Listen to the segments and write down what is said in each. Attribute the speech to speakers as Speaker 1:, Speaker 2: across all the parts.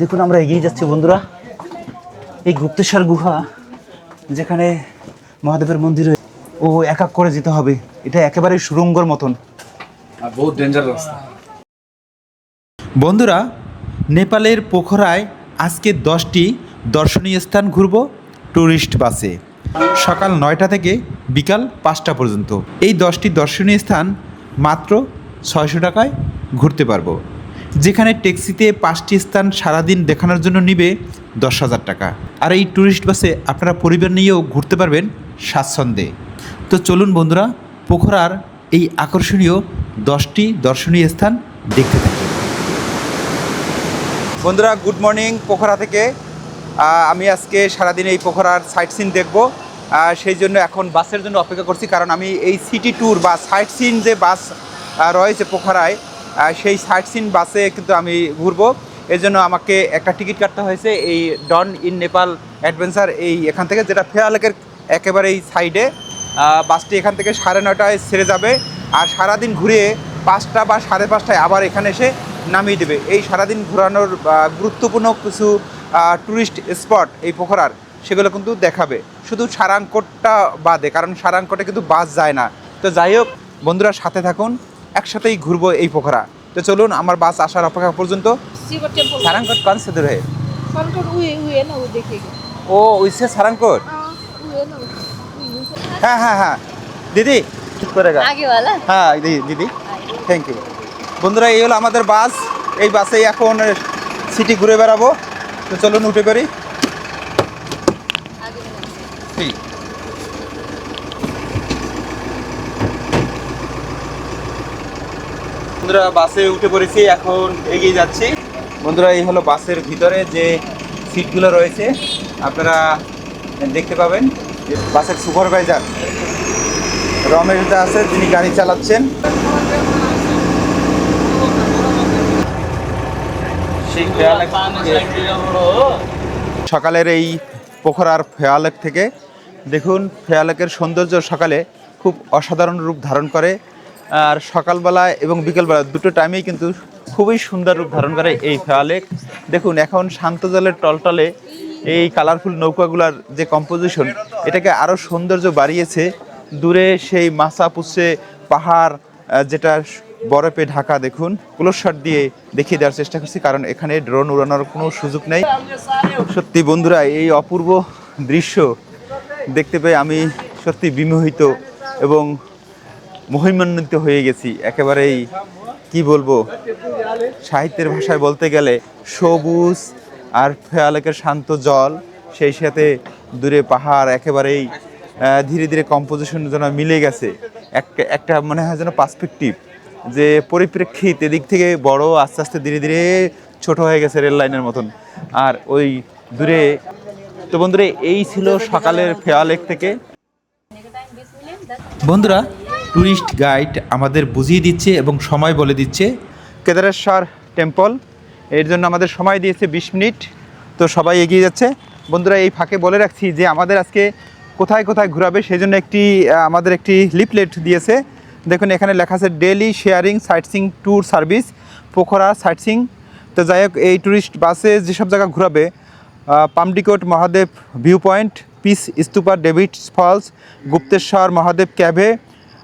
Speaker 1: দেখুন আমরা এগিয়ে যাচ্ছি বন্ধুরা। এই গুপ্তেশ্বর গুহা যেখানে মহাদেবের মন্দিরে ও এক এক করে যেতে হবে। এটা একেবারে সুরঙ্গর মতন।
Speaker 2: বহুত ডেঞ্জার রাস্তা।
Speaker 3: বন্ধুরা নেপালের পোখরায় আজকে দশটি দর্শনীয় স্থান ঘুরব ট্যুরিস্ট বাসে সকাল নয়টা থেকে বিকাল পাঁচটা পর্যন্ত। এই দশটি দর্শনীয় স্থান মাত্র ছয়শো টাকায় ঘুরতে পারব। যেখানে ট্যাক্সিতে পাঁচটি স্থান সারাদিন দেখানোর জন্য নিবে দশ হাজার টাকা। আর এই ট্যুরিস্ট বাসে আপনারা পরিবার নিয়েও ঘুরতে পারবেন স্বাচ্ছন্দ্যে। তো চলুন বন্ধুরা, পোখরার এই আকর্ষণীয় দশটি দর্শনীয় স্থান দেখতে থাকি। বন্ধুরা গুড মর্নিং পোখরা থেকে। আমি আজকে সারাদিন এই পোখরার সাইট সিন দেখব। সেই জন্য এখন বাসের জন্য অপেক্ষা করছি, কারণ আমি এই সিটি ট্যুর বা সাইট সিন যে বাস রয়েছে পোখরায় সেই সাইট সিন বাসে কিন্তু আমি ঘুরবো। এর জন্য আমাকে একটা টিকিট কাটতে হয়েছে এই ডন ইন নেপাল অ্যাডভেঞ্চার এই এখান থেকে, যেটা ফেয়ালেকের একেবারে এই সাইডে বাসটি এখান থেকে সাড়ে নটায় ছেড়ে যাবে আর সারাদিন ঘুরে পাঁচটা বা সাড়ে পাঁচটায় আবার এখানে এসে নামিয়ে দেবে। এই সারাদিন ঘোরানোর গুরুত্বপূর্ণ কিছু ট্যুরিস্ট স্পট এই পোখরার, সেগুলো কিন্তু দেখাবে। শুধু সারাংকটটা বাদে, কারণ সারাংকটে কিন্তু বাস যায় না। তো যাই হোক, বন্ধুরা সাথে থাকুন। একসাথেই ঘুরবো এই পোখরা। তো চলুন আমার বাস আসার অপেক্ষা পর্যন্ত। সারাঙ্কট কান সেদুর
Speaker 4: হয়ে ও উইসে সারাঙ্কট
Speaker 3: হ্যাঁ হ্যাঁ হ্যাঁ। দিদি ঠিক
Speaker 4: করে
Speaker 3: হ্যাঁ দিদি দিদি। থ্যাংক ইউ বন্ধুরা এই হলো আমাদের বাস। এই বাসেই এখন সিটি ঘুরে বেড়াবো। তো চলুন উঠে করি ঠিক বন্ধুরা, বাসে উঠে পড়েছি, এখন এগিয়ে যাচ্ছি। বন্ধুরা, এই হলো বাসের ভিতরে যে সিটগুলো রয়েছে। আপনারা দেখতে পাবেন বাসের সুপারভাইজার রমেশ দা আছে যিনি গাড়ি চালাচ্ছেন। সকালের এই পোখরার ফেয়ালেক থেকে দেখুন ফেয়ালেকের সৌন্দর্য সকালে খুব অসাধারণ রূপ ধারণ করে। আর সকালবেলা এবং বিকেলবেলা দুটো টাইমেই কিন্তু খুবই সুন্দর রূপ ধারণ করে এই ফেয়ালেক দেখুন, এখন শান্ত জলের টলটলে এই কালারফুল নৌকাগুলার যে কম্পোজিশন এটাকে আরও সৌন্দর্য বাড়িয়েছে। দূরে সেই মাসা পুষে পাহাড় যেটা বরফে ঢাকা, দেখুন ক্লোজ দিয়ে দেখিয়ে দেওয়ার চেষ্টা করছি, কারণ এখানে ড্রোন উড়ানোর কোনো সুযোগ নেই। সত্যি বন্ধুরা, এই অপূর্ব দৃশ্য দেখতে পেয়ে আমি সত্যি বিমোহিত এবং মহিমান্বিত হয়ে গেছি। একেবারেই, কি বলব, সাহিত্যের ভাষায় বলতে গেলে সবুজ আর ফেয়ালেকের শান্ত জল, সেই সাথে দূরে পাহাড়, একেবারেই ধীরে ধীরে কম্পোজিশন যেন মিলে গেছে। একটা একটা মনে হয় যেন পার্সপেক্টিভ যে পরিপ্রেক্ষিত এদিক থেকে বড়, আস্তে আস্তে ধীরে ধীরে ছোট হয়ে গেছে রেল লাইনের মতন। আর ওই দূরে, তো বন্ধুরা, এই ছিল সকালের ফেয়ালেক থেকে। বন্ধুরা ট্যুরিস্ট গাইড আমাদের বুঝিয়ে দিচ্ছে এবং সময় বলে দিচ্ছে। কেদারেশ্বর টেম্পল, এর জন্য আমাদের সময় দিয়েছে বিশ মিনিট। তো সবাই এগিয়ে যাচ্ছে। বন্ধুরা, এই ফাঁকে বলে রাখছি যে আমাদের আজকে কোথায় কোথায় ঘোরাবে, সেই জন্য একটি আমাদের একটি লিপলেট দিয়েছে। দেখুন, এখানে লেখা আছে daily sharing sightseeing tour service Pokhara sightseeing তো যাই হোক, এই ট্যুরিস্ট বাসে যেসব জায়গা ঘোরাবে Pumdikot Mahadev view point peace stupa David falls, Gupteshwar, Mahadev cave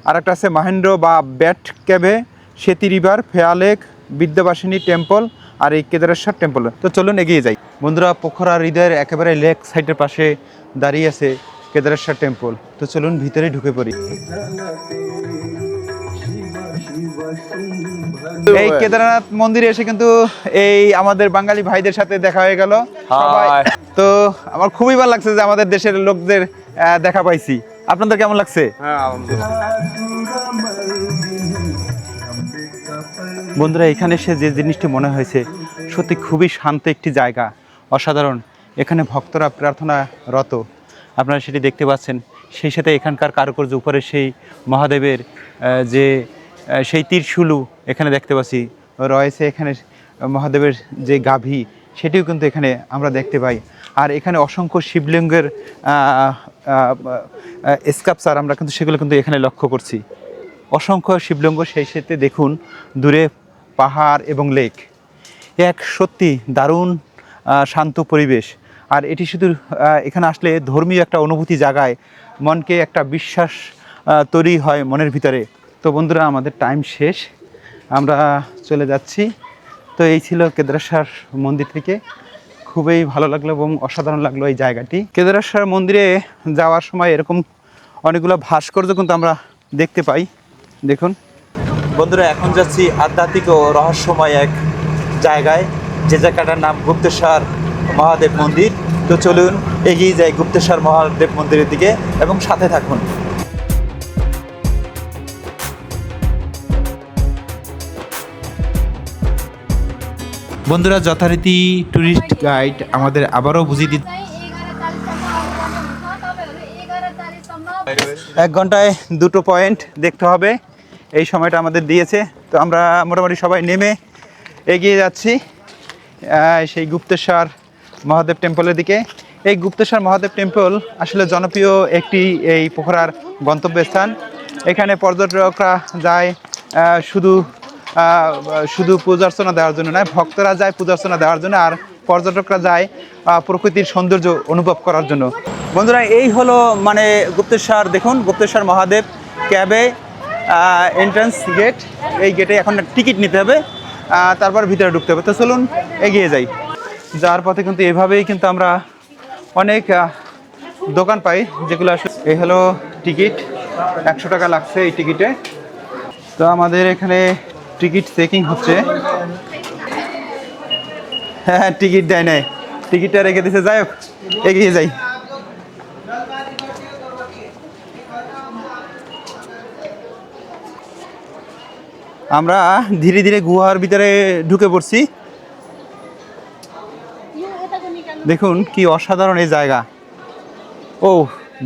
Speaker 3: আর একটা আছে মাহেন্দ্র বা bat cave Seti river Phewa lake Bindhyabasini temple আর এই কেদারেশ্বর টেম্পল। তো চলুন এগিয়ে যাই। বন্ধুরা পোখরা হৃদয়ের একেবারে লেক সাইডের পাশে দাঁড়িয়ে আছে কেদারেশ্বর টেম্পল। তো চলুন ভিতরে ঢুকে পড়ি। এই কেদারনাথ মন্দিরে এসে কিন্তু এই আমাদের বাঙালি ভাইদের সাথে দেখা হয়ে গেল। তো আমার খুবই ভালো লাগছে যে আমাদের দেশের লোকদের দেখা পাইছি। আপনাদের কেমন লাগছে? বন্ধুরা এখানে এসে যে জিনিসটি মনে হয়েছে সত্যি খুবই শান্ত একটি জায়গা। অসাধারণ। এখানে ভক্তরা প্রার্থনা রত আপনারা সেটি দেখতে পাচ্ছেন। সেই সাথে এখানকার কারুকার্য উপরে সেই মহাদেবের যে সেই তীরশুলু এখানে দেখতে পাচ্ছি। রয়েছে এখানে মহাদেবের যে গাভী সেটিও কিন্তু এখানে আমরা দেখতে পাই। আর এখানে অসংখ্য শিবলিঙ্গের স্কাপচার আমরা কিন্তু সেগুলো কিন্তু এখানে লক্ষ্য করছি। অসংখ্য শিবলিঙ্গ সেই সাথে দেখুন, দূরে পাহাড় এবং লেক। এক সত্যি দারুণ শান্ত পরিবেশ। আর এটি শুধু এখানে আসলে ধর্মীয় একটা অনুভূতি জাগায়, মনকে একটা বিশ্বাস তৈরি হয় মনের ভিতরে। তো বন্ধুরা, আমাদের টাইম শেষ। আমরা চলে যাচ্ছি। তো এই ছিল কেদারেশ্বর মন্দির থেকে। খুবই ভালো লাগল এবং অসাধারণ লাগল এই জায়গাটি। কেদারেশ্বর মন্দিরে যাওয়ার সময় এরকম অনেকগুলো ভাস্কর্য কিন্তু আমরা দেখতে পাই। দেখুন। বন্ধুরা, এখন যাচ্ছি আধ্যাত্মিক ও রহস্যময় এক জায়গায়, যে জায়গাটার নাম গুপ্তেশ্বর মহাদেব মন্দির। তো চলুন এগিয়ে যাই গুপ্তেশ্বর মহাদেব মন্দিরের দিকে এবং সাথে থাকুন। বন্ধুরা, যথারীতি ট্যুরিস্ট গাইড আমাদের আবারও বুঝিয়ে দিতে এক ঘন্টায় দুটো পয়েন্ট দেখতে হবে। এই সময়টা আমাদের দিয়েছে। তো আমরা মোটামুটি সবাই নেমে এগিয়ে যাচ্ছি। সেই গুপ্তেশ্বর মহাদেব টেম্পলের দিকে। এই গুপ্তেশ্বর মহাদেব টেম্পল আসলে জনপ্রিয় একটি এই পোখরার গন্তব্যস্থান। এখানে পর্যটকরা যায় শুধু শুধু পূজার্চনা দেওয়ার জন্য নয় ভক্তরা যায় পূজার্চনা দেওয়ার জন্য আর পর্যটকরা যায় প্রকৃতির সৌন্দর্য অনুভব করার জন্য। বন্ধুরা এই হলো মানে গুপ্তেশ্বর দেখুন গুপ্তেশ্বর মহাদেব ক্যাবে এন্ট্রান্স গেট এই গেটে এখন টিকিট নিতে হবে তারপর ভিতরে ঢুকতে হবে। তো চলুন এগিয়ে যাই। যার পথে কিন্তু এভাবেই কিন্তু আমরা অনেক দোকান পাই যেগুলো আসলে এই হলো টিকিট একশো টাকা লাগছে এই টিকিটে তো আমাদের এখানে টিকিট চেকিং হচ্ছে। হ্যাঁ টিকিট দেয় নাই। টিকিটটা রেখে দিছে, যাই হোক, এগিয়ে যাই। আমরা ধীরে ধীরে গুহার ভিতরে ঢুকে পড়ছি। দেখুন কি অসাধারণ এই জায়গা। ও,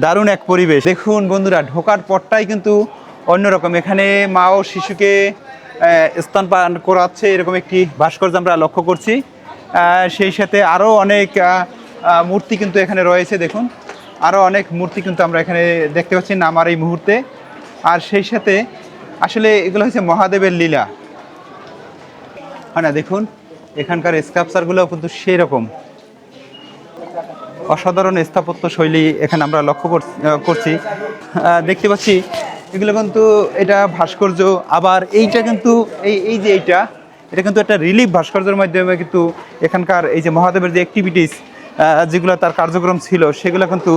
Speaker 3: দারুণ এক পরিবেশ। দেখুন বন্ধুরা, ঢোকার পরটাই কিন্তু অন্যরকম। এখানে মা ও শিশুকে আহ, স্তনপান করাচ্ছে এরকম একটি ভাস্কর্য আমরা লক্ষ্য করছি। সেই সাথে আরও অনেক মূর্তি কিন্তু এখানে রয়েছে দেখুন। আরও অনেক মূর্তি কিন্তু আমরা এখানে দেখতে পাচ্ছি নামার এই মুহূর্তে। আর সেই সাথে আসলে এগুলো হচ্ছে মহাদেবের লীলা। হ্যাঁ না দেখুন এখানকার স্কাপচারগুলো কিন্তু সেই রকম অসাধারণ স্থাপত্য শৈলী এখানে আমরা লক্ষ্য করছি দেখতে পাচ্ছি এগুলো কিন্তু এটা ভাস্কর্য, আবার এইটা কিন্তু এই এই যে এইটা, এটা কিন্তু একটা রিলিফ ভাস্কর্যের মাধ্যমে কিন্তু এখানকার এই যে মহাদেবের যে অ্যাক্টিভিটিস যেগুলো তার কার্যক্রম ছিল, সেগুলো কিন্তু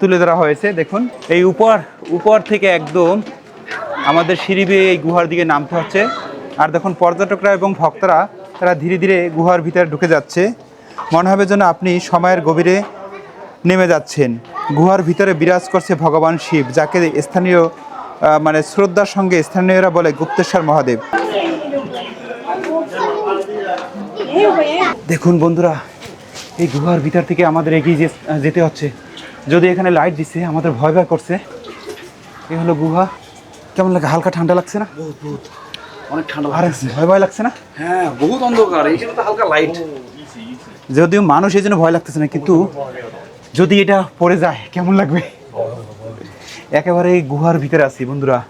Speaker 3: তুলে ধরা হয়েছে। দেখুন, এই উপর উপর থেকে একদম আমাদের সিঁড়ি এই গুহার দিকে নামতে হচ্ছে। আর দেখুন, পর্যটকরা এবং ভক্তরা, তারা ধীরে ধীরে গুহার ভিতরে ঢুকে যাচ্ছে। মনে হবে যেন আপনি সময়ের গভীরে নেমে যাচ্ছেন। গুহার ভিতরে বিরাজ করছে ভগবান শিব যাকে স্থানীয় মানে শ্রদ্ধার সঙ্গে স্থানীয়রা বলে গুপ্তেশ্বর মহাদেব। দেখুন বন্ধুরা এই গুহার ভিতর থেকে আমাদের এগিয়ে যেতে হচ্ছে। যদি এখানে লাইট দিচ্ছে আমাদের ভয় ভয় করছে। এই হলো গুহা। কেমন লাগে? হালকা ঠান্ডা লাগছে না?
Speaker 2: অনেক ঠান্ডা
Speaker 3: আর ভয় ভয় লাগছে না?
Speaker 2: হ্যাঁ বহুত অন্ধকার। এখানে তো হালকা লাইট
Speaker 3: যদিও মানুষ এই জন্য ভয় লাগতেছে না কিন্তু যদি এটা পড়ে যায় কেমন লাগবে? একেবারে গুহার ভিতরে আছি বন্ধুরা।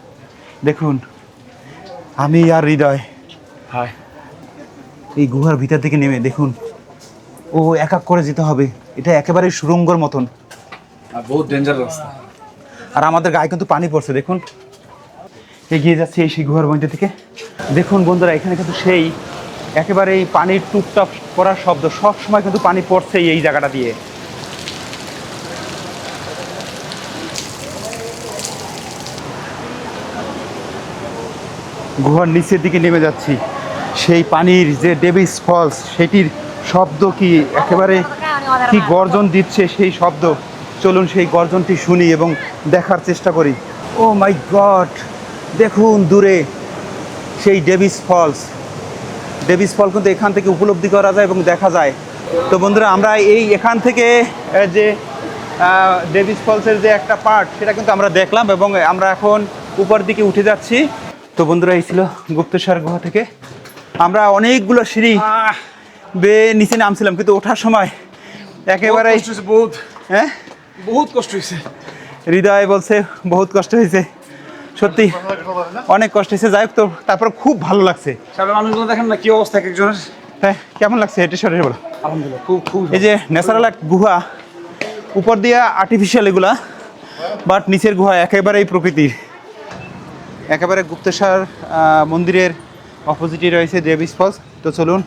Speaker 3: দেখুন আমি আর হৃদয়
Speaker 2: হাই।
Speaker 3: এই গুহার ভিতর থেকে নেমে দেখুন। ও এক এক করে যেতে হবে। এটা একেবারে সুরঙ্গর মতন।
Speaker 2: আর বহুত ডেঞ্জার রাস্তা।
Speaker 3: আর আমাদের গায়ে কিন্তু পানি পড়ছে দেখুন। এগিয়ে যাচ্ছে এই সেই গুহার মধ্যে থেকে। দেখুন বন্ধুরা এখানে কিন্তু সেই একেবারে পানির টুপটাপ করার শব্দ। সব সময় কিন্তু পানি পড়ছে এই জায়গাটা দিয়ে। গুহার নিচের দিকে নেমে যাচ্ছি। সেই পানির যে ডেভিস ফলস, সেটির শব্দ কি একেবারে কি গর্জন দিচ্ছে সেই শব্দ? চলুন সেই গর্জনটি শুনি এবং দেখার চেষ্টা করি। Oh my god! দেখুন দূরে সেই ডেভিস ফলস। ডেভিস ফল কিন্তু এখান থেকে উপলব্ধি করা যায় এবং দেখা যায়। তো বন্ধুরা, আমরা এই এখান থেকে যে ডেভিস ফলসের যে একটা পার্ট সেটা কিন্তু আমরা দেখলাম এবং আমরা এখন উপর দিকে উঠে যাচ্ছি। তো বন্ধুরা এই ছিল গুপ্তেশ্বর গুহা থেকে। আমরা অনেকগুলো সিঁড়ি বেয়ে নিচে নামছিলাম কিন্তু ওঠার সময় একেবারে
Speaker 2: বহুত
Speaker 3: হ্যাঁ?
Speaker 2: বহুত কষ্ট হয়েছে।
Speaker 3: হৃদয় বলছে বহুত কষ্ট হয়েছে। সত্যি অনেক কষ্ট হয়েছে। যাই হোক তো তারপর খুব ভালো লাগছে।
Speaker 2: মানুষগুলো দেখেন না কি অবস্থা এক একজনের।
Speaker 3: হ্যাঁ কেমন লাগছে? হেঁটে সরে বলো।
Speaker 2: আলহামদুলিল্লাহ খুব খুব
Speaker 3: এই যে ন্যাচারাল এক গুহা উপর দিয়ে আর্টিফিশিয়াল এগুলা বাট নিচের গুহা একেবারেই প্রকৃতির। একেবারে গুপ্তেশ্বর মন্দিরের অপোজিটে রয়েছে ডেভিস ফলস তো চলুন,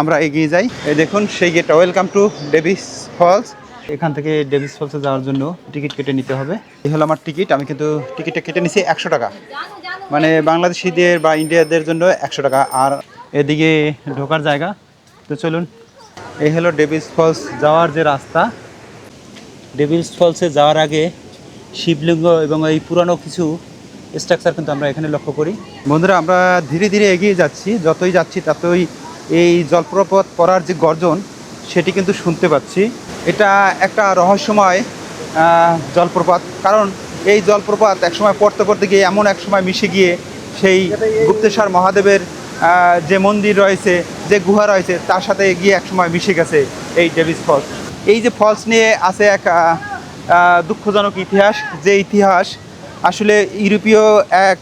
Speaker 3: আমরা এগিয়ে যাই। দেখুন, সেই gate welcome to Davis falls এখান থেকে ডেভিস ফলসে যাওয়ার জন্য টিকিট কেটে নিতে হবে। এই হলো আমার টিকিট আমি কিন্তু টিকিটটা কেটে নিছি একশো টাকা। মানে বাংলাদেশিদের বা ইন্ডিয়াদের জন্য একশো টাকা। আর এদিকে ঢোকার জায়গা। তো চলুন, এই হলো ডেভিস ফলস যাওয়ার যে রাস্তা। ডেভিস ফলসে যাওয়ার আগে শিবলিঙ্গ এবং এই পুরানো কিছু স্ট্রাকচার কিন্তু আমরা এখানে লক্ষ্য করি। বন্ধুরা, আমরা ধীরে ধীরে এগিয়ে যাচ্ছি। যতই যাচ্ছি, ততই এই জলপ্রপাত পড়ার যে গর্জন, সেটি কিন্তু শুনতে পাচ্ছি। এটা একটা রহস্যময় জলপ্রপাত। কারণ এই জলপ্রপাত একসময় পড়তে পড়তে গিয়ে এমন এক সময় মিশে গিয়ে সেই গুপ্তেশ্বর মহাদেবের যে মন্দির রয়েছে, যে গুহা রয়েছে, তার সাথে গিয়ে একসময় মিশে গেছে এই ডেভিস ফলস। এই যে ফলস নিয়ে আছে এক দুঃখজনক ইতিহাস, যে ইতিহাস আসলে ইউরোপীয় এক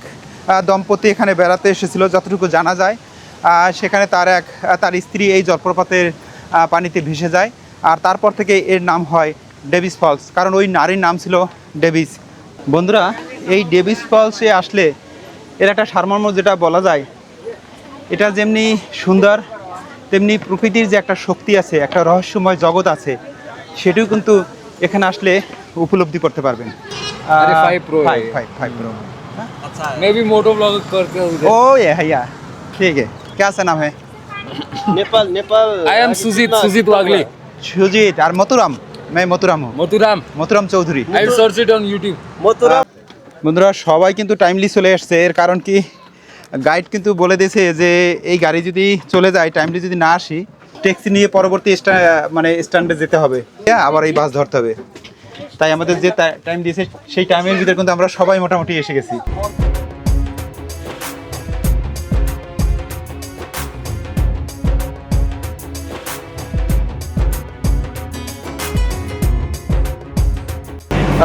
Speaker 3: দম্পতি এখানে বেড়াতে এসেছিল, যতটুকু জানা যায়। সেখানে তার এক তার স্ত্রী এই জলপ্রপাতের পানিতে ভেসে যায়। আর তারপর থেকে এর নাম হয় ডেভিস ফলস, কারণ ওই নারীর নাম ছিল ডেভিস। বন্ধুরা, এই ডেভিস ফলসে আসলে এর একটা সারমর্ম যেটা বলা যায়, এটা যেমনি সুন্দর, তেমনি প্রকৃতির যে একটা শক্তি আছে, একটা রহস্যময় জগৎ আছে, সেটিও কিন্তু এখানে আসলে উপলব্ধি করতে পারবেন।
Speaker 2: अरे, five pro है
Speaker 3: फाइव
Speaker 2: ये।
Speaker 3: फाइव फाइव प्रो
Speaker 2: मैं भी मोटो ब्लॉग करते हूँ
Speaker 3: ओ ये भैया ठीक है क्या सा नाम है
Speaker 5: नेपाल नेपाल
Speaker 2: आई एम सुजीत सुजीत वागले
Speaker 3: सुजीत और मथुराम मैं मथुराम हूँ
Speaker 2: Mathuram
Speaker 3: Mathuram Chowdhury
Speaker 2: I search it on YouTube
Speaker 5: Mathura
Speaker 3: বন্ধুরা সবাই কিন্তু টাইমলি চলে আসছে এর কারণ কি গাইড কিন্তু বলে দিয়েছে যে এই গাড়ি যদি চলে যায় টাইমলি যদি না আসি ট্যাক্সি নিয়ে পরবর্তী স্টা- মানে স্ট্যান্ডে যেতে হবে আবার এই বাস ধরতে হবে তাই আমাদের যে টাইম দিয়েছে, সেই টাইমের ভিতরে কিন্তু আমরা সবাই মোটামুটি এসে গেছি।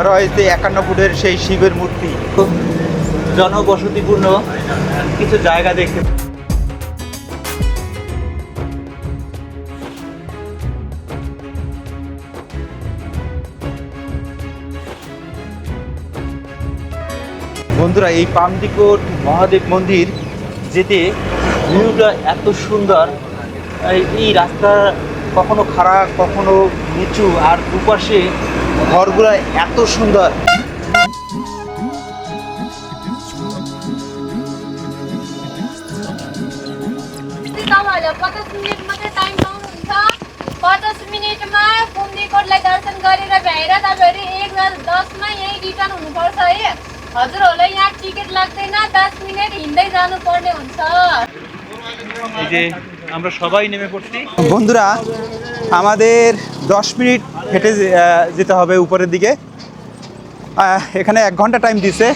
Speaker 3: রয়েছে একান্ন ফুটের সেই শিবের মূর্তি। খুব জনবসতিপূর্ণ কিছু জায়গা দেখতে বন্ধুরা এই পামদিকোট মহাদেব মন্দির যেতে ভিউটা এত সুন্দর এই- এই রাস্তা কখনো খারাপ কখনো নিচু আর দুপাশে ঘরগুলো এত সুন্দর
Speaker 4: तपाईँहरूलाई पचास मिनट मात्रै टाइम पाउनुहुन्छ पचास मिनटमा कुम्दीकोटलाई दर्शन गरेर भ्याएर तपाईँहरू एक दसमा यहीँ रिटर्न हुनुपर्छ है हजुरहरूलाई यहाँ टिकट लाग्दैन दस मिनट हिँड्दै जानुपर्ने हुन्छ
Speaker 3: এই যে আমরা সবাই নেমে পড়ছি বন্ধুরা আমাদের দশ মিনিট হেঁটে যে- আহ, যেতে হবে উপরের দিকে আহ, এখানে এক ঘন্টা টাইম দিছে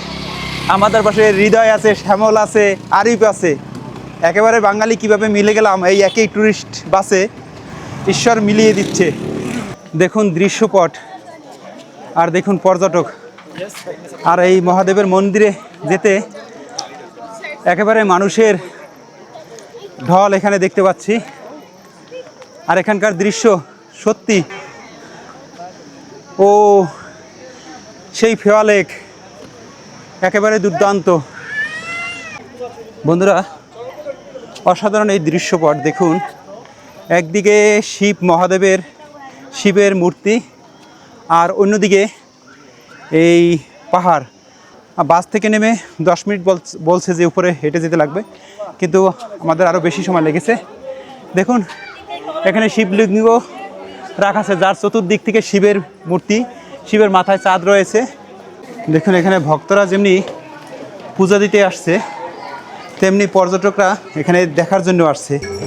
Speaker 3: আমাদের পাশে হৃদয় আছে শ্যামল আছে আরিফ আছে একেবারে বাঙালি কিভাবে মিলে গেলাম এই একই ট্যুরিস্ট বাসে ঈশ্বর মিলিয়ে দিচ্ছে দেখুন দৃশ্যপট আর দেখুন পর্যটক আর এই মহাদেবের মন্দিরে যেতে একেবারে মানুষের ঢল এখানে দেখতে পাচ্ছি। আর এখানকার দৃশ্য সত্যি। ও, সেই ফেওয়া লেক একেবারে দুর্দান্ত। বন্ধুরা, অসাধারণ এই দৃশ্যপট দেখুন। একদিকে শিব মহাদেবের শিবের মূর্তি, আর অন্যদিকে এই পাহাড় বাস থেকে নেমে দশ মিনিট বলছ- যে উপরে হেঁটে যেতে লাগবে। কিন্তু আমাদের আরও বেশি সময় লেগেছে। দেখুন, এখানে শিবলিঙ্গ রাখা আছে, যার চতুর্দিক থেকে শিবের মূর্তি, শিবের মাথায় চাঁদ রয়েছে। দেখুন, এখানে ভক্তরা যেমনি পূজা দিতে আসছে, তেমনি পর্যটকরা এখানে দেখার জন্য আসছে।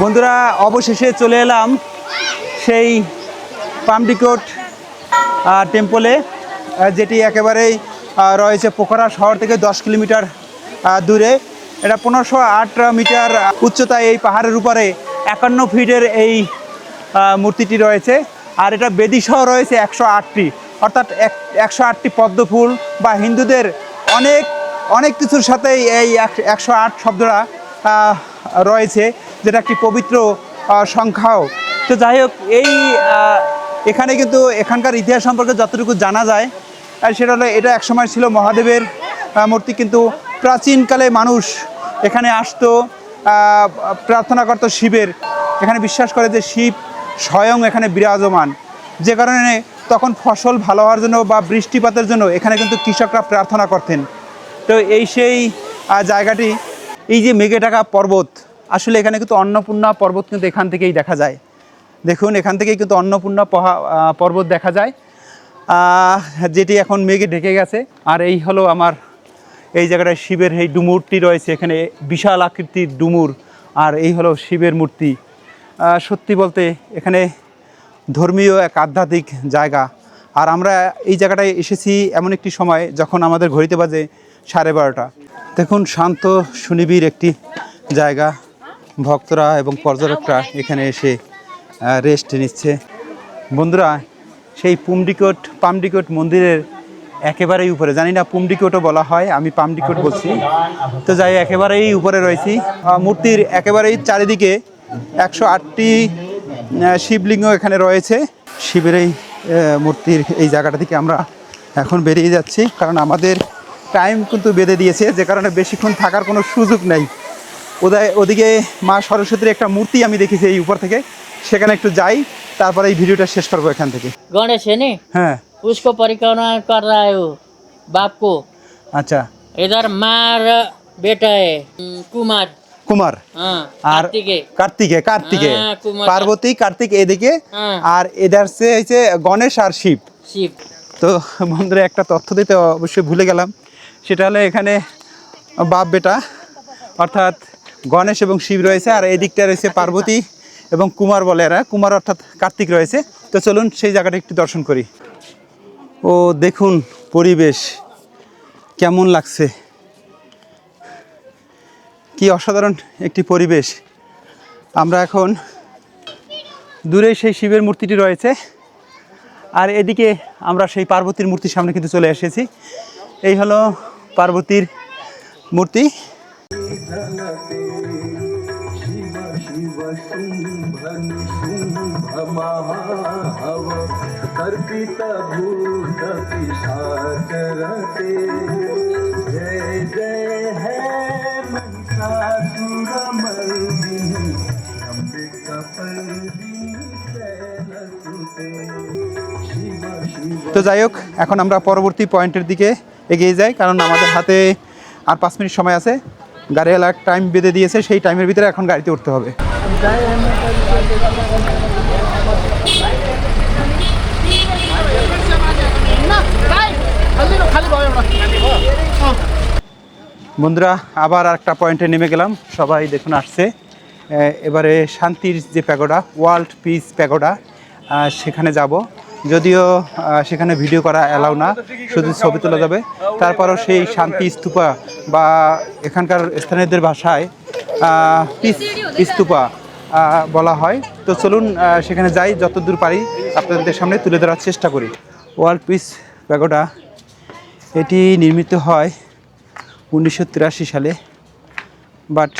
Speaker 3: বন্ধুরা, অবশেষে চলে এলাম সেই পামডিকোট টেম্পলে যেটি একেবারেই রয়েছে পোখরা শহর থেকে দশ কিলোমিটার দূরে। এটা পনেরোশো আট মিটার উচ্চতায় এই পাহাড়ের উপরে একান্ন ফিটের এই মূর্তিটি রয়েছে। আর এটা বেদিসহ রয়েছে একশো আটটি। অর্থাৎ এক একশো আটটি পদ্ম ফুল বা হিন্দুদের অনেক অনেক কিছুর সাথেই এই একশো আট শব্দটা আহ, রয়েছে যেটা একটি পবিত্র সংখ্যাও। তো যাই হোক এই এখানে কিন্তু এখানকার ইতিহাস সম্পর্কে যতটুকু জানা যায় আর সেটা হলো এটা একসময় ছিল মহাদেবের মূর্তি কিন্তু প্রাচীনকালে মানুষ এখানে আসতো প্রার্থনা করতো শিবের। এখানে বিশ্বাস করে যে শিব স্বয়ং এখানে বিরাজমান। যে কারণে তখন ফসল ভালো হওয়ার জন্য বা বৃষ্টিপাতের জন্য এখানে কিন্তু কৃষকরা প্রার্থনা করতেন। তো এই সেই জায়গাটি, এই যে মেঘে মেঘেটাকা পর্বত, আসলে এখানে কিন্তু অন্নপূর্ণা পর্বত কিন্তু এখান থেকেই দেখা যায়। দেখুন, এখান থেকেই কিন্তু অন্নপূর্ণা পর্বত দেখা যায়। যেটি এখন মেঘে ঢেকে গেছে। আর এই হলো আমার, এই জায়গাটায় শিবের এই ডুমুরটি রয়েছে। এখানে বিশাল আকৃতির ডুমুর। আর এই হলো শিবের মূর্তি। সত্যি বলতে এখানে ধর্মীয় এক আধ্যাত্মিক জায়গা। আর আমরা এই জায়গাটায় এসেছি এমন একটি সময় যখন আমাদের ঘড়িতে বাজে সাড়ে বারোটা। দেখুন, শান্ত, সুনিবিড় একটি জায়গা। ভক্তরা এবং পর্যটকরা এখানে এসে রেস্ট নিচ্ছে। বন্ধুরা, সেই পুমডিকোট, পামডিকোট মন্দিরের একেবারেই উপরে। জানি না পুমডিকোটও বলা হয়, আমি পামডিকোট বলছি। তো যাই, একেবারেই উপরে রয়েছি। মূর্তির একেবারেই চারিদিকে একশো আটটি শিবলিঙ্গ এখানে রয়েছে শিবের এই আহ, মূর্তির এই জায়গাটা থেকে আমরা এখন বেরিয়ে যাচ্ছি কারণ আমাদের টাইম কিন্তু বেঁধে দিয়েছে যে কারণে বেশিক্ষণ থাকার কোনো সুযোগ নেই ওদায় ওদিকে মা সরস্বতীর একটা মূর্তি আমি দেখেছি এই উপর থেকে সেখানে একটু যাই তারপরে এই ভিডিওটা শেষ করবো এখান থেকে
Speaker 6: गणेश है नी
Speaker 3: হ্যাঁ
Speaker 6: उसको परिक्रमा कर रहा है वो बाप को
Speaker 3: আচ্ছা
Speaker 6: इधर मार बेटा है हम्म, कुमार
Speaker 3: কুমার।
Speaker 6: হ্যাঁ,
Speaker 3: আর কার্তিকে। কার্তিকে
Speaker 6: হ্যাঁ,
Speaker 3: পার্বতী কার্তিক। এদিকে।
Speaker 6: হ্যাঁ।
Speaker 3: আর এদার সে হচ্ছে গণেশ আর শিব। তো বন্ধুরা একটা তথ্য দিতে অবশ্যই ভুলে গেলাম। সেটা হলো এখানে বাপ বেটা অর্থাৎ গণেশ এবং শিব রয়েছে আর এদিকটা রয়েছে পার্বতী এবং কুমার বলে এরা। কুমার অর্থাৎ কার্তিক রয়েছে। তো চলুন সেই জায়গাটা একটু দর্শন করি। ও দেখুন পরিবেশ। কেমন লাগছে। কি অসাধারণ একটি পরিবেশ। আমরা এখন দূরে সেই শিবের মূর্তিটি রয়েছে। আর এদিকে আমরা সেই পার্বতীর মূর্তির সামনে কিন্তু চলে এসেছি। এই হলো পার্বতীর মূর্তি। তো যাই হোক, এখন আমরা পরবর্তী পয়েন্টের দিকে এগিয়ে যাই, কারণ আমাদের হাতে আর পাঁচ মিনিট সময় আছে। গাড়িওয়ালা টাইম বেঁধে দিয়েছে, সেই টাইমের ভিতরে এখন গাড়িতে উঠতে হবে। বন্ধুরা, আবার একটা পয়েন্টে নেমে গেলাম। সবাই দেখুন আসছে। এবারে শান্তির যে প্যাগোডা ওয়ার্ল্ড পিস প্যাগোডা সেখানে যাব। যদিও সেখানে ভিডিও করা অ্যালাউ না, শুধু ছবি তোলা যাবে। তারপরও সেই শান্তি স্তূপা বা এখানকার স্থানীয়দের ভাষায় পিস স্তূপা বলা হয়। তো চলুন সেখানে যাই, যতদূর পারি আপনাদের সামনে তুলে ধরার চেষ্টা করি। ওয়ার্ল্ড পিস প্যাগোডা এটি নির্মিত হয় উনিশশো তিরাশি সালে বাট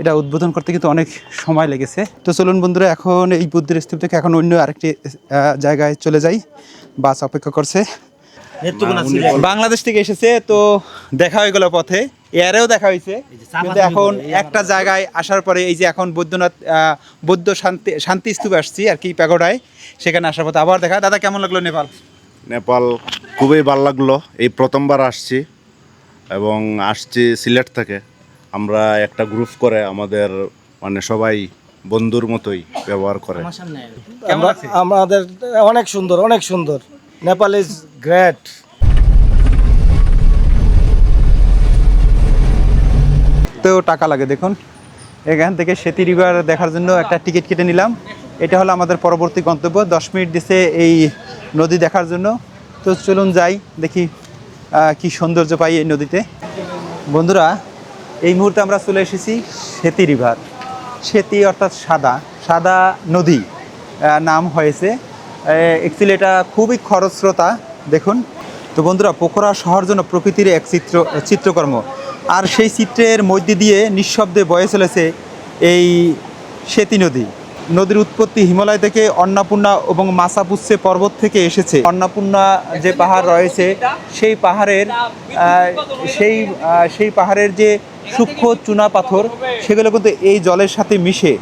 Speaker 3: এটা উদ্বোধন করতে কিন্তু অনেক সময় লেগেছে। তো চলুন বন্ধুরা এখন এই বুদ্ধের স্তূপ থেকে এখন অন্য আরেকটি জায়গায় চলে যাই। বাস অপেক্ষা করছে। বাংলাদেশ থেকে এসেছে তো দেখা হয়ে গেল পথে। এয়ারেও দেখা হয়েছে। কিন্তু এখন একটা জায়গায় আসার পরে এই যে এখন বৈদ্যনাথ বৌদ্ধ শান্তি শান্তি স্তূপে আসছি আর কি প্যাগোডায় সেখানে আসার পথে আবার দেখা। দাদা কেমন লাগল নেপাল?
Speaker 7: নেপাল খুবই ভালো লাগল। এই প্রথমবার আসছি এবং আসছি সিলেট থেকে। আমরা একটা গ্রুপ করে আমাদের মানে সবাই বন্ধুর মতোই ব্যবহার করে।
Speaker 5: আমাদের অনেক সুন্দর অনেক সুন্দর। নেপাল ইজ গ্রেট
Speaker 3: তো টাকা লাগে দেখুন। এখান থেকে সেতী রিভার দেখার জন্য একটা টিকিট কেটে নিলাম। এটা হলো আমাদের পরবর্তী গন্তব্য। দশ মিনিট দিছে এই নদী দেখার জন্য। তো চলুন যাই দেখি কি সৌন্দর্য পাই এই নদীতে। বন্ধুরা এই মুহূর্তে আমরা চলে এসেছি সেতী রিভার। সেতি অর্থাৎ সাদা সাদা নদী নাম হয়েছে। অ্যাকচুয়ালি এটা খুবই খরস্রোতা, দেখুন। তো বন্ধুরা, পোখরা শহর জন্য প্রকৃতির এক চিত্র, চিত্রকর্ম। আর সেই চিত্রের মধ্যে দিয়ে নিঃশব্দে বয়ে চলেছে এই সেতী নদী। নদীর উৎপত্তি হিমালয় থেকে অন্নপূর্ণা এবং মাসাপুচ্ছে পর্বত থেকে এসেছে। অন্নপূর্ণা যে পাহাড় রয়েছে, সেই পাহাড়ের সেই সেই পাহাড়ের যে সূক্ষ্ম চুনা পাথর, সেগুলো কিন্তু এই জলের সাথে মিশে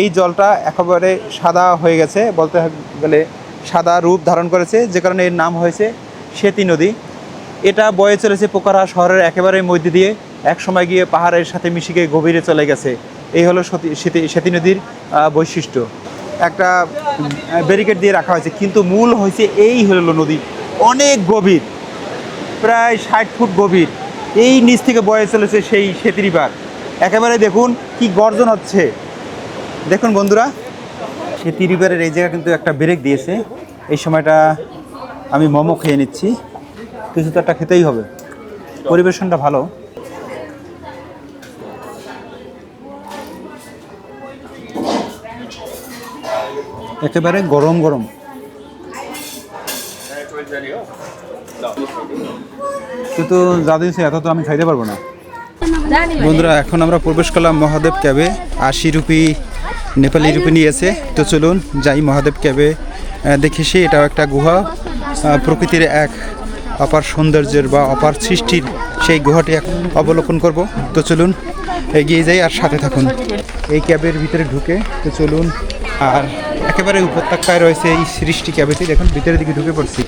Speaker 3: এই জলটা একেবারে সাদা হয়ে গেছে, বলতে গেলে সাদা রূপ ধারণ করেছে, যে কারণে এর নাম হয়েছে সেতী নদী। এটা বয়ে চলেছে পোকারা শহরের একেবারে মধ্যে দিয়ে এক সময় গিয়ে পাহাড়ের সাথে মিশে গিয়ে গভীরে চলে গেছে। এই হলো সেতী নদীর বৈশিষ্ট্য। একটা ব্যারিকেড দিয়ে রাখা হয়েছে, কিন্তু মূল হয়েছে এই হলো নদী, অনেক গভীর, প্রায় ষাট ফুট গভীর। এই নিচ থেকে বয়ে চলেছে সেই সেতী রিভার একেবারে দেখুন কি গর্জন হচ্ছে। দেখুন বন্ধুরা সেতী রিভারের এই জায়গা কিন্তু একটা ব্রেক দিয়েছে। এই সময়টা আমি মোমো খেয়ে নিচ্ছি। কিছু তো একটা খেতেই হবে। পরিবেশনটা ভালো। একেবারে গরম গরম। কিন্তু যা দিয়েছে এত তো আমি খাইতে পারব না। বন্ধুরা এখন আমরা প্রবেশ করলাম মহাদেব ক্যাবে। আশি রুপি নেপালি রুপি নিয়েছে তো চলুন যাই মহাদেব ক্যাবে। আহ, দেখে সে এটাও একটা গুহা। প্রকৃতির এক অপার সৌন্দর্যের বা অপার সৃষ্টির সেই গুহাটি এখন অবলোকন করব। তো চলুন এগিয়ে যাই আর সাথে থাকুন। এই ক্যাবের ভিতরে ঢুকে তো চলুন। আর একেবারে উপত্যকায় রয়েছে এই সৃষ্টি ক্যাবেটি। দেখুন ভিতরের দিকে ঢুকে পড়ছি।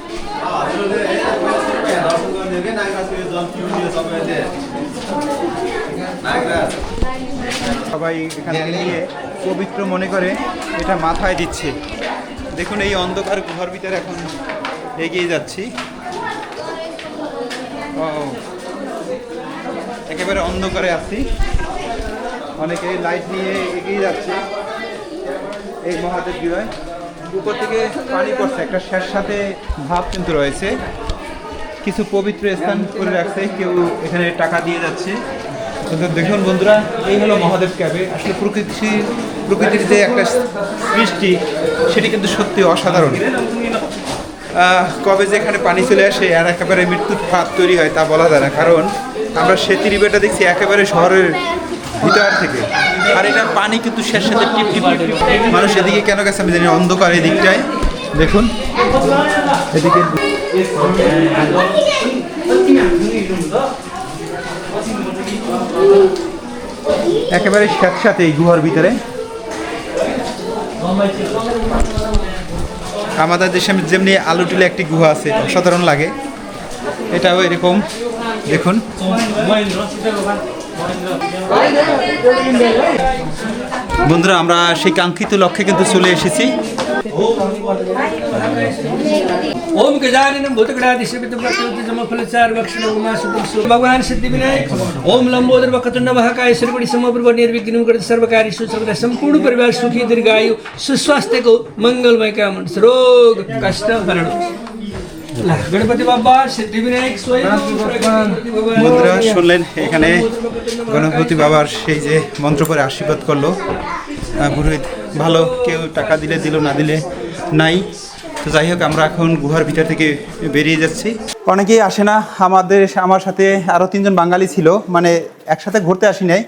Speaker 3: সবাই এখান নিয়ে পবিত্র মনে করে এটা মাথায় দিচ্ছে। দেখুন, এই অন্ধকার গুহার ভিতরে এখন এগিয়ে যাচ্ছি। ও একেবারে অন্ধকারে আছি। অনেকে লাইট নিয়ে এগিয়ে যাচ্ছে এই মহাদেব গুহায় উপর থেকে পানি পড়ছে, একটা শেষ সাথে ভাব কিন্তু রয়েছে। কিছু পবিত্র স্থান করে রাখছে কেউ এখানে টাকা দিয়ে যাচ্ছে। দেখুন বন্ধুরা, এই হলো মহাদেব ক্যাবে। আসলে প্রকৃতি প্রকৃতির যে একটা সৃষ্টি, সেটি কিন্তু সত্যি অসাধারণ। কবে যে এখানে পানি চলে আসে, আর একেবারে মৃত্যুর ফাঁদ তৈরি হয় তা বলা যায় না। কারণ আমরা সেতী রিবেটা দেখছি একেবারে শহরের ভিতর থেকে। আর এটা পানি কিন্তু শেষ সাথে। মানুষ এদিকে কেন গেছে আমি জানি অন্ধকার এই দিকটায়। দেখুন, এদিকে। একেবারে স্যাঁতস্যাঁতে এই গুহার ভিতরে। আমাদের দেশে যেমনি আলু টিলে একটি গুহা আছে, অসাধারণ লাগে। এটাও এরকম, দেখুন। বন্ধুরা, আমরা সেই কাঙ্ক্ষিত লক্ষ্যে কিন্তু চলে এসেছি।
Speaker 8: ओम गजानन भूतगणाधि प्रकृति जम फल चार वक्षण उमा सुतम सु भगवान सिद्धि विनायक ओम लंबोदर वक्रतुंड महाकाय श्रीगुणी समप्रभ निर्विघ्न करत सर्वकार्य सर्वदा संपूर्ण परिवार सुखी दीर्घायु सुस्वास्थ्य को मंगलमय कामन रोग कष्ट हरण ला, गणपति बाबा सिद्धि विनायक स्वयं प्रकृति भगवान
Speaker 3: বন্ধুরা শুনলেন এখানে গণপতি বাবার সেই যে মন্ত্র করে আশীর্বাদ করলো আহ, পুরোহিত ভালো কেউ টাকা দিলে দিল না দিলে নাই তো যাই হোক, আমরা এখন গুহার ভিতর থেকে বেরিয়ে যাচ্ছি। অনেকেই আসে না, আমাদের আমার সাথে আরও তিনজন বাঙালি ছিল মানে একসাথে ঘুরতে আসি নাই,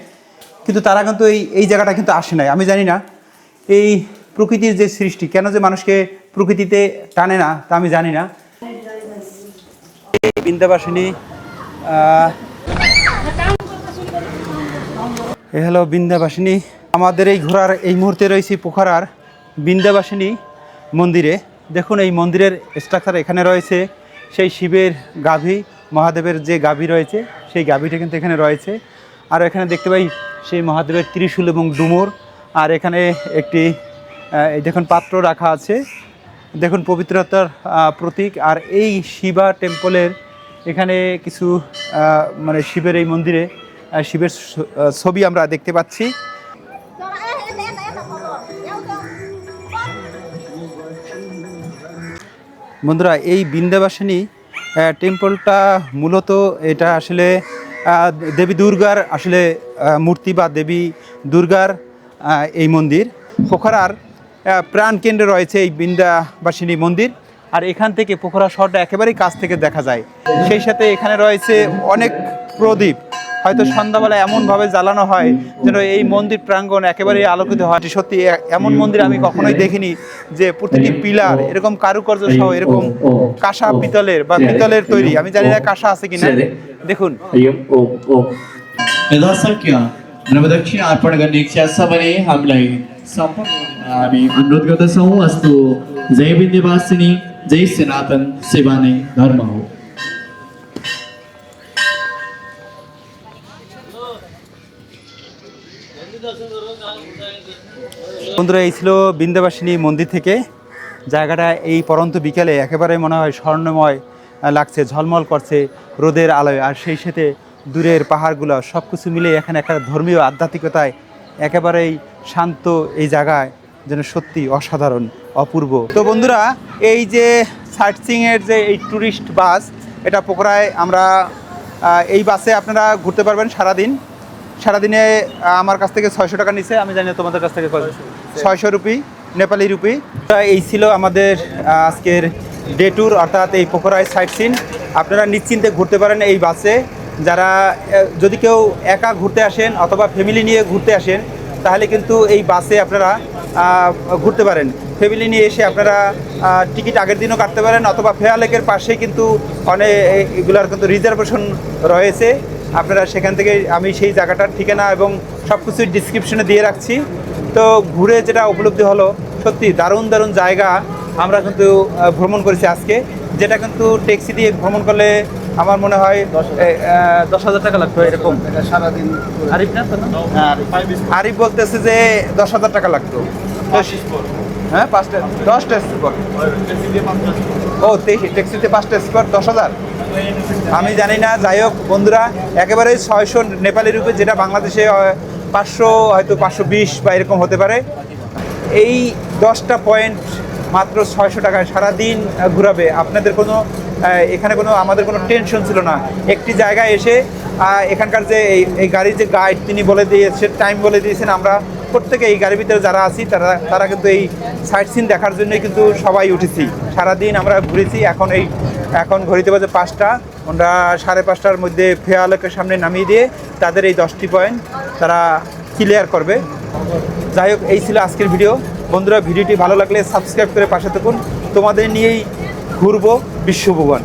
Speaker 3: কিন্তু তারা কিন্তু এই এই জায়গাটা কিন্তু আসে নাই, আমি জানি না। এই প্রকৃতির যে সৃষ্টি, কেন যে মানুষকে প্রকৃতিতে টানে না, তা আমি জানি না। বৃন্দাবাসিনী এ হলো বৃন্দাবাসিনী। আমাদের এই ঘোরার এই মুহূর্তে রয়েছি পোখরার বৃন্দাবাসিনী মন্দিরে। দেখুন, এই মন্দিরের স্ট্রাকচার এখানে রয়েছে। সেই শিবের গাভী, মহাদেবের যে গাভী রয়েছে, সেই গাভীটা কিন্তু এখানে রয়েছে। আর এখানে দেখতে পাই সেই মহাদেবের ত্রিশূল এবং ডুমুর। আর এখানে একটি দেখুন, পাত্র রাখা আছে। দেখুন, পবিত্রতার প্রতীক। আর এই শিবা টেম্পলের এখানে কিছু মানে শিবের এই মন্দিরে শিবের ছবি আমরা দেখতে পাচ্ছি। বন্ধুরা, এই বৃন্দাবাসিনী টেম্পলটা মূলত এটা আসলে দেবী দুর্গার আসলে মূর্তি বা দেবী দুর্গার এই মন্দির। পোখরার প্রাণকেন্দ্রে রয়েছে এই বৃন্দাবাসিনী মন্দির। আর এখান থেকে পোখরা শহরটা একেবারেই কাছ থেকে দেখা যায়। সেই সাথে এখানে রয়েছে অনেক প্রদীপ। হয়তো সন্ধ্যাবেলা এমনভাবে জ্বালানো হয় যেন এই মন্দির প্রাঙ্গণ একেবারেই আলোকিত হয় সত্যি এ- এমন মন্দির আমি কখনোই দেখিনি যে প্রতিটি পিলার এরকম কারুকার্য সহ এরকম কাঁসা পিতলের বা পিতলের তৈরি আমি জানি না কাঁসা আছে কিনা দেখুন
Speaker 9: यथाशक्य नवदक्षिण अर्पण गर्ने इच्छा छ भने हामीलाई सम्पर्क हामी अनुरोध गर्दछौँ अस्तु जय विन्ध्यवासिनी जय सनातन सेवा नै धर्म हो
Speaker 3: বন্ধুরা, এই ছিল বৃন্দাবাসিনী মন্দির থেকে। জায়গাটা এই পরন্ত বিকেলে একেবারে মনে হয় স্বর্ণময় লাগছে, ঝলমল করছে রোদের আলোয়। আর সেই সাথে দূরের পাহাড়গুলো সব কিছু মিলে এখানে একটা ধর্মীয় আধ্যাত্মিকতায় একেবারেই শান্ত এই জায়গায়, যেন সত্যি অসাধারণ, অপূর্ব। তো বন্ধুরা, এই যে সাইট এর যে এই ট্যুরিস্ট বাস, এটা পোকরায় আমরা এই বাসে আপনারা ঘুরতে পারবেন সারাদিন। সারাদিনে আমার কাছ থেকে ছয়শো টাকা নিছে আমি জানি তোমাদের কাছ থেকে ছয়শো রুপি, নেপালি রুপি। এই ছিল আমাদের আজকের ডে ট্যুর অর্থাৎ এই পোখরায় সাইট সিন আপনারা নিশ্চিন্তে ঘুরতে পারেন এই বাসে। যারা যদি কেউ একা ঘুরতে আসেন অথবা ফ্যামিলি নিয়ে ঘুরতে আসেন, তাহলে কিন্তু এই বাসে আপনারা ঘুরতে পারেন। ফ্যামিলি নিয়ে এসে আপনারা টিকিট আগের দিনও কাটতে পারেন অথবা ফেয়া লেকের পাশেই কিন্তু অনেক এগুলার কিন্তু রিজার্ভেশন রয়েছে। আপনারা সেখান থেকে আমি সেই জায়গাটার ঠিকানা এবং সব কিছু ডিসক্রিপশনে দিয়ে রাখছি। তো ঘুরে যেটা উপলব্ধি হলো সত্যি দারুণ দারুণ জায়গা আমরা কিন্তু ভ্রমণ করেছি আজকে যেটা কিন্তু ট্যাক্সি দিয়ে ভ্রমণ করলে আমার মনে হয় দশ হাজার। টাকা লাগতো এরকম। সারাদিন আরিফ না আরিফ। বলতেছে যে দশ হাজার টাকা লাগতো। তো- হ্যাঁ পাঁচটা দশটা স্কোর ও তেইশ ট্যাক্সিতে পাঁচটা স্কোর দশ হাজার। আমি জানি না যাই হোক বন্ধুরা একেবারে ছয়শো নেপালি রূপে যেটা বাংলাদেশে পাঁচশো, হয়তো পাঁচশো বিশ বা এরকম হতে পারে। এই দশটা পয়েন্ট মাত্র ছয়শো টাকায় সারাদিন ঘুরাবে। আপনাদের কোনো এখানে কোনো, আমাদের কোনো টেনশন ছিল না। একটি জায়গায় এসে এখানকার যে এই গাড়ির যে গাইড তিনি বলে দিয়েছেন টাইম বলে দিয়েছেন, আমরা প্রত্যেকে এই গাড়ির ভিতরে যারা আছি, তারা তারা কিন্তু এই সাইট সিন দেখার জন্যই কিন্তু সবাই উঠেছি। সারাদিন আমরা ঘুরেছি, এখন এই, এখন ঘড়িতে বাজে পাঁচটা। আমরা সাড়ে পাঁচটার মধ্যে ফেয়ালকের সামনে নামিয়ে দিয়ে তাদের এই দশটি পয়েন্ট তারা ক্লিয়ার করবে। যাই হোক, এই ছিল আজকের ভিডিও বন্ধুরা ভিডিওটি ভালো লাগলে সাবস্ক্রাইব করে পাশে থাকুন। তোমাদের নিয়েই ঘুরবো বিশ্বভুবন